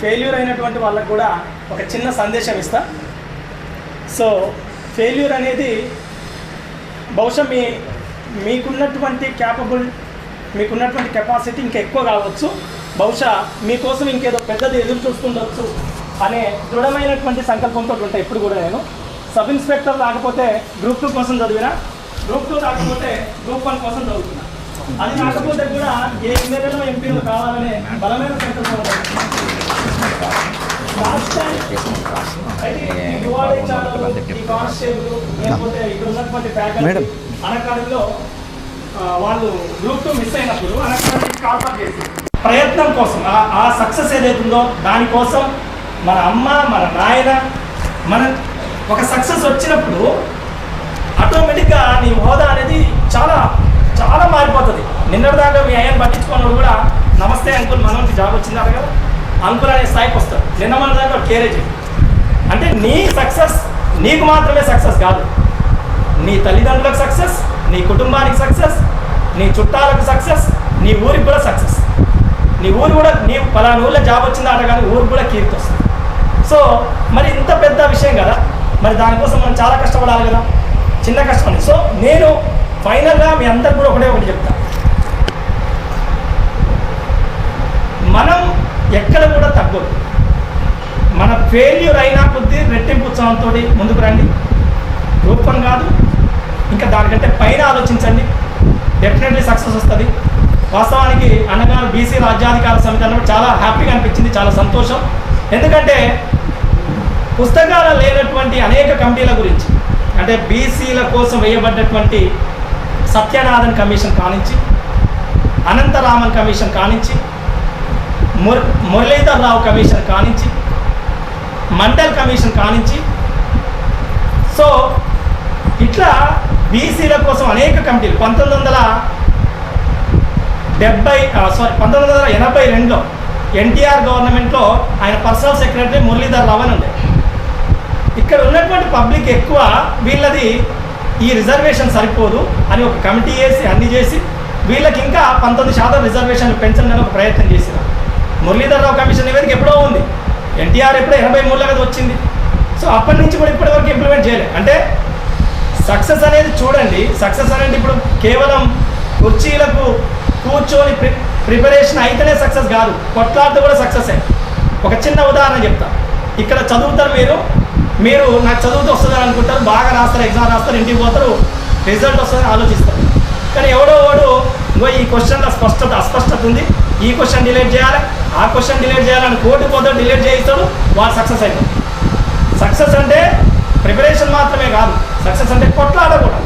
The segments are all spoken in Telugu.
ఫెయిల్యూర్ అయినటువంటి వాళ్ళకు కూడా ఒక చిన్న సందేశం ఇస్తా. సో ఫెయిల్యూర్ అనేది బహుశా మీ మీకున్నటువంటి క్యాపబుల్ మీకున్నటువంటి కెపాసిటీ ఇంకా ఎక్కువ కావచ్చు. బహుశా మీకోసం ఇంకేదో పెద్దది ఎదురు చూస్తుండొచ్చు అనే దృఢమైనటువంటి సంకల్పంతో ఉంటాయి ఇప్పుడు కూడా నేను. సబ్ ఇన్స్పెక్టర్ రాకపోతే గ్రూప్ టూ కోసం చదివినా గ్రూప్ టూ రాకపోతే గ్రూప్ వన్ కోసం చదువుతున్నా. అది రాకపోతే కూడా ఏ ఎమ్మెల్యేలో ఎంపీలు కావాలనే బలమైన సంకల్పం ఉంటుంది మేడం. అనకాడలో వాళ్ళు గ్రూప్ టూ మిస్ అయినప్పుడు అనకాడీ కాల్ఫర్ చేసి ప్రయత్నం కోసం ఆ- సక్సెస్ ఏదైతుందో దానికోసం మన అమ్మ మన నాయన మన ఒక సక్సెస్ వచ్చినప్పుడు ఆటోమేటిక్గా నీ హోదా అనేది చాలా చాలా మారిపోతుంది. నిన్నటిదాకా మీ అయ్యని పట్టించుకున్నప్పుడు కూడా నమస్తే అంకుల్ మనకి జాబ్ వచ్చింది కదా. అంకుల్ అనే స్థాయికి వస్తాడు నిన్న మన దాకా కేరేజ్ అంటే నీ సక్సెస్ నీకు మాత్రమే సక్సెస్ కాదు. నీ తల్లిదండ్రులకు సక్సెస్ నీ కుటుంబానికి సక్సెస్ నీ చుట్టాలకు సక్సెస్ నీ ఊరికి కూడా సక్సెస్ నీ ఊరు కూడా నీ పలానా ఊళ్ళో జాబ్ వచ్చింది కానీ ఊరికి కూడా కీర్తి వస్తుంది. సో మరి ఇంత పెద్ద విషయం కదా. మరి దానికోసం మనం చాలా కష్టపడాలి కదా. చిన్న కష్టం సో నేను ఫైనల్గా మీ అందరు కూడా ఒకటే ఒకటి చెప్తా మనం ఎక్కడ కూడా తగ్గదు. మన ఫెయిల్యూర్ అయినా కొద్దీ రెట్టింపు ఉత్సాహంతో ముందుకు రండి. రూపం కాదు ఇంకా దానికంటే పైన ఆలోచించండి. డెఫినెట్లీ సక్సెస్ వస్తుంది. వాస్తవానికి అన్నగారు బీసీ రాజ్యాధికార సమితి అన్నప్పుడు చాలా హ్యాపీగా అనిపించింది చాలా సంతోషం. ఎందుకంటే పుస్తకాలు లేనటువంటి అనేక కమిటీల గురించి అంటే బీసీల కోసం వేయబడ్డటువంటి సత్యనాథన్ కమిషన్ కానించి అనంతరామన్ కమిషన్ కానించి ముర్ మురళీధర్ రావు కమిషన్ కానించి మండల్ కమిషన్ కానించి. సో ఇట్లా బీసీల కోసం అనేక కమిటీలు పంతొమ్మిది వందల డెబ్బై సారీ పంతొమ్మిది వందల ఎనభై రెండులో ఎన్టీఆర్ గవర్నమెంట్లో ఆయన పర్సనల్ సెక్రటరీ మురళీధర్ రావు అని ఉండే ఇక్కడ ఉన్నటువంటి పబ్లిక్ ఎక్కువ వీళ్ళది ఈ రిజర్వేషన్ సరిపోదు అని ఒక కమిటీ వేసి అన్ని చేసి వీళ్ళకి ఇంకా పంతొమ్మిది శాతం రిజర్వేషన్లు పెంచాలని ఒక ప్రయత్నం చేసినారు మురళీధరరావు కమిషన్ నివేదిక ఎప్పుడో ఉంది. ఎన్టీఆర్ ఎప్పుడో ఎనభై మూడులో కదా వచ్చింది. సో అప్పటి నుంచి కూడా ఇప్పటి వరకు ఇంప్లిమెంట్ చేయలేదు అంటే సక్సెస్ అనేది చూడండి. సక్సెస్ అనేది ఇప్పుడు కేవలం కుర్చీలకు కూర్చొని ప్రి ప్రిపరేషన్ అయితేనే సక్సెస్ కాదు. కొట్లాడితే కూడా సక్సెస్ ఒక చిన్న ఉదాహరణ చెప్తా. ఇక్కడ చదువుతారు మీరు. మీరు నాకు చదువుతూ వస్తుందని అనుకుంటారు. బాగా రాస్తారు ఎగ్జామ్ రాస్తారు ఇంటికి పోతారు. రిజల్ట్ వస్తుందని ఆలోచిస్తారు. కానీ ఎవడో ఇంకో ఈ క్వశ్చన్లో స్పష్టత అస్పష్టత ఉంది. ఈ క్వశ్చన్ డిలీట్ చేయాలి. ఆ క్వశ్చన్ డిలీట్ చేయాలని కోర్టు పోతాడు డిలీట్ చేయిస్తాడు. వాడు సక్సెస్ అవుతాడు సక్సెస్ అంటే ప్రిపరేషన్ మాత్రమే కాదు. సక్సెస్ అంటే కొట్లాడ కూడా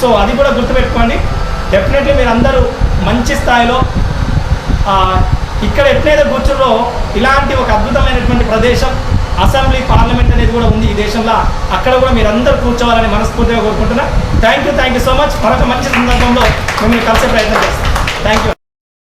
సో అది కూడా గుర్తుపెట్టుకోండి. డెఫినెట్లీ మీరు అందరూ మంచి స్థాయిలో ఇక్కడ ఎట్లయితే కూర్చుర్రో ఇలాంటి ఒక అద్భుతమైనటువంటి ప్రదేశం అసెంబ్లీ పార్లమెంట్ అనేది కూడా ఉంది ఈ దేశంలో. అక్కడ కూడా మీరందరూ కూర్చోవాలని మనస్ఫూర్తిగా కోరుకుంటున్నా. Thank you thank you so much మరొక మంచి సందర్భంలో మిమ్మల్ని కలిసే ప్రయత్నం చేస్తాం. Thank you